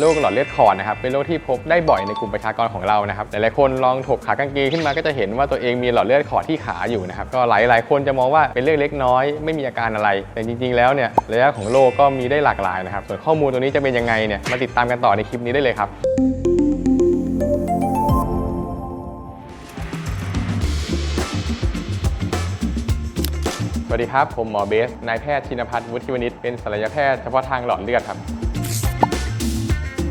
โรคหลอดเลือดขอดนะครับเป็นโรคที่พบได้บ่อยในกลุ่มประชากรของเรานะครับหลายๆคนลองถกขากางเกงขึ้นมาก็จะเห็นว่าตัวเองมีหลอดเลือดขอดที่ขาอยู่นะครับก็หลายๆคนจะมองว่าเป็นเรื่องเล็กน้อย ไม่มีอาการอะไร แต่จริง ๆ แล้วเนี่ยระยะของโรคก็มีได้หลากหลายนะครับส่วนข้อมูลตัวนี้จะเป็นยังไงเนี่ยมาติดตามกันต่อในคลิปนี้ได้เลยครับสวัสดีครับ ผมหมอเบส นายแพทย์ชินพัฒน์วุฒิวณิชเป็นศัลยแพทย์เฉพาะทางหลอดเลือดครับ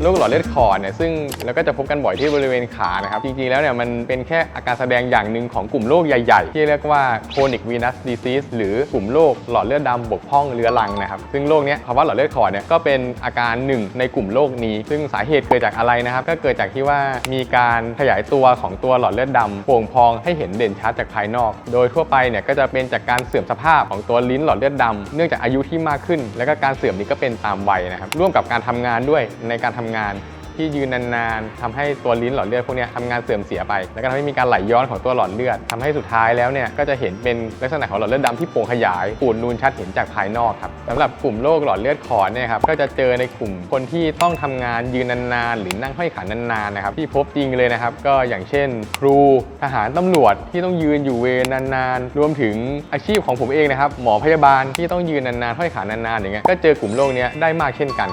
โรคหลอดเลือดขอดเนี่ยซึ่งเราก็จะพบกันบ่อยที่บริเวณขานะครับ จริงๆ แล้วเนี่ยมันเป็นแค่อาการแสดงอย่างหนึ่งของกลุ่มโรคใหญ่ๆ ที่เรียกว่า chronic venous disease หรือกลุ่มโรคหลอดเลือดดำบกพร่องเรื้อรังนะครับ ซึ่งโรคเนี้ยภาวะหลอดเลือดขอดเนี่ยก็เป็นอาการหนึ่งในกลุ่มโรคนี้ ซึ่งสาเหตุเกิดจากอะไรนะครับ ก็เกิดจากที่ว่ามีการขยายตัวของตัวหลอดเลือดดำโป่งพองให้เห็นเด่นชัดจากภายนอก โดยทั่วไปเนี่ยก็จะเป็นจากการเสื่อมสภาพของตัวลิ้นหลอดเลือดดำเนื่องจากอายุที่มากขึ้น แล้วก็การเสื่อมนี้ก็เป็นตามวัยนะครับร่วมกับการทำงานด้วยในการทำงานที่ยืนนานๆทำให้ตัวลิ้นหลอดเลือดพวกนี้ทำงานเสื่อมเสียไป แล้วก็ทำให้มีการไหลย้อนของตัวหลอดเลือดทำให้สุดท้ายแล้วเนี่ยก็จะเห็นเป็นลักษณะของหลอดเลือดดำที่โป่งขยายปูดนูนชัดเห็นจากภายนอกครับสำหรับกลุ่มโรคหลอดเลือดขอดเนี่ยครับก็จะเจอในกลุ่มคนที่ต้องทำงานยืนนานๆหรือนั่งห้อยขานานๆนะครับที่พบจริงเลยนะครับก็อย่างเช่น ครูทหารตำรวจที่ต้องยืนอยู่เวรนานๆ รวมถึงอาชีพของผมเองนะครับหมอพยาบาลที่ต้องยืนนานๆห้อยขานานๆอย่างเงี้ยก็เจอกลุ่มโรคเนี้ยได้มากเช่นกัน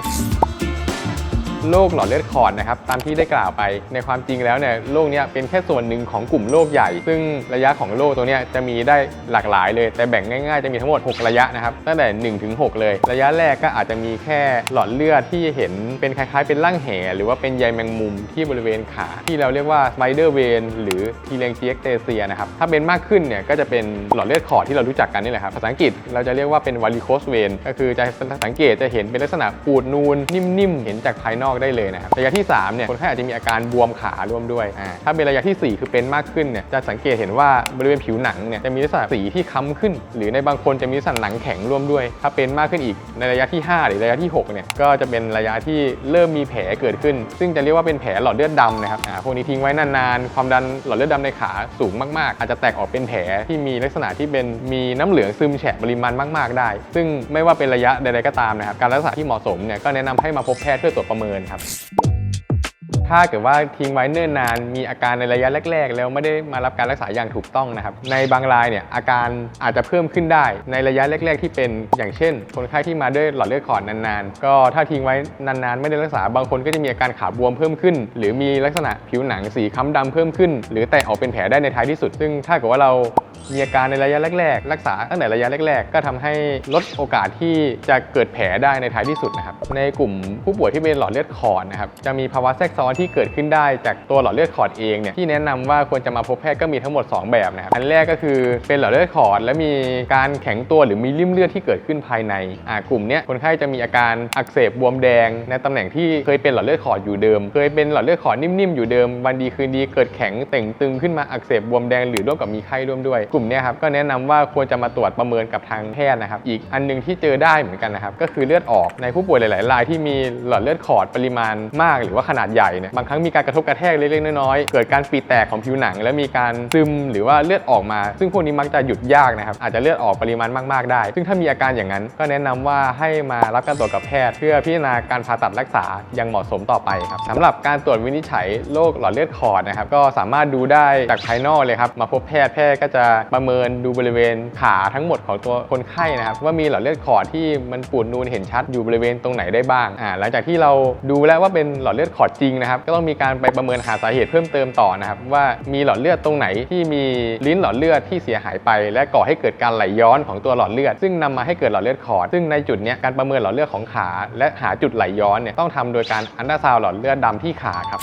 โรคหลอดเลือดขอดนะครับตามที่ได้กล่าวไป ในความจริงแล้วเนี่ยโรคเนี้ยเป็นแค่ส่วนหนึ่งของกลุ่มโรคใหญ่ ซึ่งระยะของโรคตัวเนี้ยจะมีได้หลากหลายเลย แต่แบ่งง่ายๆจะมีทั้งหมด 6 ระยะนะครับตั้งแต่1ถึง6เลย ระยะแรกก็อาจจะมีแค่หลอดเลือดที่เห็นเป็นคล้ายๆ เป็นร่างแหหรือว่าเป็นใยแมงมุมที่บริเวณขา ที่เราเรียกว่าสไปเดอร์เวนหรือทีเลงเจียกเตเซียนะครับถ้าเป็นมากขึ้นเนี่ยก็จะเป็นหลอดเลือดขอดที่เรารู้จักกันนี่แหละครับภาษาอังกฤษเราจะเรียกว่าเป็นวาริโคสเวนก็คือจะสังเกตจะเห็นเป็นลักษณะปูดนูนนิ่มๆเห็นจากภายนอกได้เลยนะครับระยะที่3เนี่ยคนไข้อาจจะมีอาการบวมขาร่วมด้วยถ้าเป็นระยะทีสี่ 4 คือเป็นมากขึ้นเนี่ยจะสังเกตเห็นว่าบริเวณผิวหนังเนี่ยจะมีลักษณะสีที่ค้ำขึ้น หรือในบางคนจะมีลักษณะหนังแข็งร่วมด้วย ถ้าเป็นมากขึ้นอีกในระยะที่ 5 หรือระยะที่6เนี่ยก็จะเป็นระยะที่เริ่มมีแผลเกิดขึ้น ซึ่งจะเรียกว่าเป็นแผลหลอดเลือดดำนะครับอ่าพวกนี้ทิ้งไว้นานๆ ความดันหลอดเลือดดำในขาสูงมากๆ อาจจะแตกออกเป็นแผลที่มีลักษณะที่เป็นมีน้ำเหลืองซึมแฉะปริมาณมาก ๆได้ ซึ่งไม่ว่าเป็นระยะใดๆก็ตามนะครับการรักษาที่เหมาะสมเนี่ยก็แนะนำให้มาพบแพทย์เพื่อตรวจประเมินครับ ถ้าเกิดว่าทิ้งไว้เนิ่นนาน มีอาการในระยะแรก ๆ แล้วไม่ได้มารับการรักษาอย่างถูกต้องนะครับ ในบางรายเนี่ยอาการอาจจะเพิ่มขึ้นได้ ในระยะแรก ๆ ที่เป็นอย่างเช่น คนไข้ที่มาด้วยหลอดเลือดขอดนานๆ ก็ถ้าทิ้งไว้นานๆ ไม่ได้รักษาบางคนก็จะมีอาการขาบวมเพิ่มขึ้น หรือมีลักษณะผิวหนังสีค้ำดำเพิ่มขึ้น หรือแตกออกเป็นแผลได้ในท้ายที่สุด ซึ่งถ้าเกิดว่าเรา มีอาการในระยะแรกๆ รักษาตั้งแต่ระยะแรก ๆ ก็ทำให้ลดโอกาสที่จะเกิดแผลได้ในท้ายที่สุดนะครับในกลุ่มผู้ป่วยที่เป็นหลอดเลือดขอดนะครับจะมีภาวะแทรกซ้อนที่เกิดขึ้นได้จากตัวหลอดเลือดขอดเองเนี่ยที่แนะนำว่าควรจะมาพบแพทย์ก็มีทั้งหมด 2 แบบนะครับอันแรกก็คือเป็นหลอดเลือดขอด และมีการแข็งตัวหรือมีริ่มเลือดที่เกิดขึ้นภายในอ่ากลุ่มเนี้ยคนไข้จะมีอาการอักเสบบวมแดง ในตำแหน่งที่เคยเป็นหลอดเลือดขอดอยู่เดิม เคยเป็นหลอดเลือดขอดนิ่มๆอยู่เดิมวันดีคืนดีเกิดแข็งเต่งตึงขึ้นมาอักเสบบวมแดงหรือร่วมกับมีไข้ร่วมด้วยกลุ่มเนี้ยครับก็แนะนำว่าควรจะมาตรวจประเมินกับทางแพทย์นะครับ อีกอันหนึงที่เจอได้เหมือนกันนะครับ ก็คือเลือดออกในผู้ป่วยหลายๆรายที่มีหลอดเลือดขอดปริมาณมากหรือว่าขนาดใหญ่เนี่ยบางครั้งมีการกระทบกระแทกเล็ก ๆ น้อยๆเกิดการปีแตกของผิวหนัง และมีการซึมหรือว่าเลือดออกมา ซึ่งพวกนี้มักจะหยุดยากนะครับอาจจะเลือดออกปริมาณมากๆได้ ซึ่งถ้ามีอาการอย่างนั้น ก็แนะนำว่าให้มารับการตรวจกับแพทย์ เพื่อพิจารณาการผ่าตัดรักษาอย่างเหมาะสมต่อไปครับสำหรับการตรวจวินิจฉัยโรคหลอดเลือดขอดนะครับก็สามารถดูได้จากภายนอกเลยครับมาพบแพทย์แพทย์ก็จะประเมินดูบริเวณขาทั้งหมดของตัวคนไข้นะครับว่ามีหลอดเลือดขอดที่มันปูดนูนเห็นชัดอยู่บริเวณตรงไหนได้บ้างอ่าหลังจากที่เราดูแล้วว่าเป็นหลอดเลือดขอดจริงนะครับก็ต้องมีการไปประเมินหาสาเหตุเพิ่มเติมต่อนะครับว่ามีหลอดเลือดตรงไหนที่มีลิ้นหลอดเลือดที่เสียหายไป และก่อให้เกิดการไหลย้อนของตัวหลอดเลือด ซึ่งนำมาให้เกิดหลอดเลือดขอด ซึ่งในจุดนี้การประเมินหลอดเลือดของขา และหาจุดไหลย้อนเนี่ยต้องทำโดยการอันดาซาวหลอดเลือดดำที่ขาครับ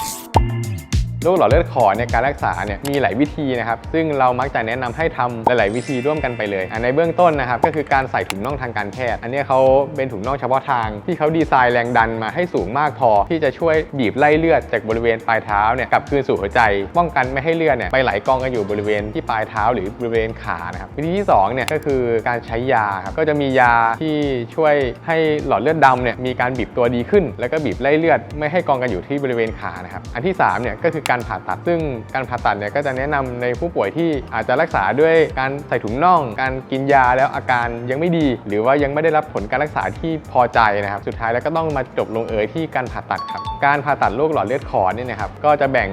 โรคหลอดเลือดขอดในการรักษาเนี่ยมีหลายวิธีนะครับ ซึ่งเรามักจะแนะนำให้ทำหลาย ๆ วิธีร่วมกันไปเลย ในเบื้องต้นนะครับก็คือการใส่ถุงน่องทางการแพทย์ อันนี้เขาเป็นถุงน่องเฉพาะทาง ที่เขาดีไซน์แรงดันมาให้สูงมากพอ ที่จะช่วยบีบไล่เลือดจากบริเวณปลายเท้าเนี่ยกลับคืนสู่หัวใจ ป้องกันไม่ให้เลือดเนี่ยไปไหลกองกันอยู่บริเวณที่ปลายเท้าหรือบริเวณขานะครับวิธีที่สองเนี่ยก็คือการใช้ยาครับก็จะมียาที่ช่วยให้หลอดเลือดดำเนี่ยมีการบีบตัวดีขึ้น แล้วก็บีบไล่เลือดไม่ให้กองกันอยู่ที่บริเวณขานะครับอันที่สามเนี่ยก็คือการผ่าตัด ซึ่งการผ่าตัดเนี่ยก็จะแนะนำในผู้ป่วยที่อาจจะรักษาด้วยการใส่ถุงน่อง การกินยาแล้วอาการยังไม่ดี หรือว่ายังไม่ได้รับผลการรักษาที่พอใจนะครับ สุดท้ายแล้วก็ต้องมาจบลงเอยที่การผ่าตัดครับ การผ่าตัดโรคหลอดเลือดขอดเนี่ยนะครับ ก็จะแบ่ง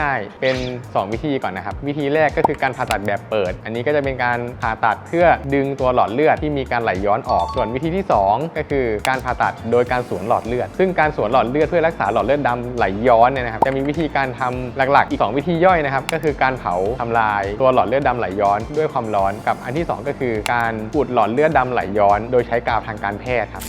ง่าย ๆ เป็น 2 วิธีก่อนนะครับ วิธีแรกก็คือการผ่าตัดแบบเปิด อันนี้ก็จะเป็นการผ่าตัดเพื่อดึงตัวหลอดเลือดที่มีการไหลย้อนออก ส่วนวิธีที่ 2 ก็คือการผ่าตัดโดยการสวนหลอดเลือด ซึ่งการสวนหลอดเลือดเพื่อรักษาหลอดเลือดดำไหลย้อนเนี่ยนะครับ จะมีวิธีการทำหลักๆ อีก 2 วิธีย่อยนะครับก็คือการเผาทำลายตัวหลอดเลือดดำไหลย้อนด้วยความร้อนกับอันที่ 2 ก็คือการอุดหลอดเลือดดำไหลย้อน โดยใช้กาวทางการแพทย์ครับ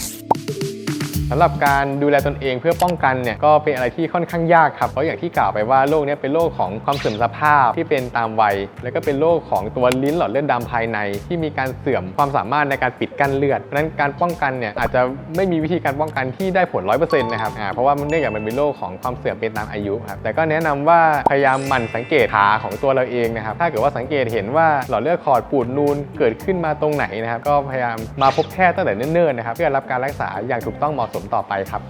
สำหรับการดูแลตนเองเพื่อป้องกันเนี่ยก็เป็นอะไรที่ค่อนข้างยากครับเพราะอย่างที่กล่าวไปว่าโรคนี้เป็นโรคของความเสื่อมสภาพที่เป็นตามวัย แล้วก็เป็นโรคของตัวลิ้นหลอดเลือดดำภายใน ที่มีการเสื่อมความสามารถในการปิดกั้นเลือดเพราะฉะนั้นการป้องกันเนี่ยอาจจะไม่มีวิธีการป้องกันที่ได้ผล 100%นะครับอ่าเพราะว่ามันเนื่องจากมันเป็นโรคของความเสื่อมเป็นตามอายุครับแต่ก็แนะนำว่าพยายามหมั่นสังเกตขาของตัวเราเองนะครับถ้าเกิดว่าสังเกตเห็นว่าหลอดเลือดขอดปูดนูนเกิดขึ้นมาตรงไหนนะครับก็พยายามมาพบแพทย์ตั้งแต่เนิ่นๆนะครับเพื่อรับการรักษาอย่างถูกต้องเหมาะสมต่อไปครับ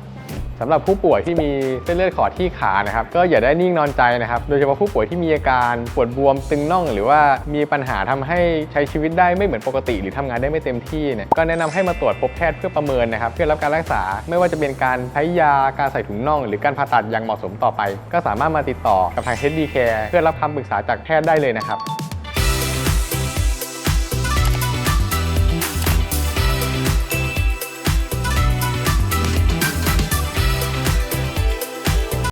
สำหรับผู้ป่วยที่มีเส้นเลือดขอดที่ขานะครับ ก็อย่าได้นิ่งนอนใจนะครับ โดยเฉพาะผู้ป่วยที่มีอาการปวดบวมตึงน่อง หรือว่ามีปัญหาทำให้ใช้ชีวิตได้ไม่เหมือนปกติ หรือทำงานได้ไม่เต็มที่เนี่ยก็แนะนำให้มาตรวจพบแพทย์เพื่อประเมินนะครับ เพื่อรับการรักษาไม่ว่าจะเป็นการใช้ยาการใส่ถุงน่อง หรือการผ่าตัดอย่างเหมาะสมต่อไป ก็สามารถมาติดต่อกับทาง HD Care เพื่อรับคำปรึกษาจากแพทย์ได้เลยนะครับ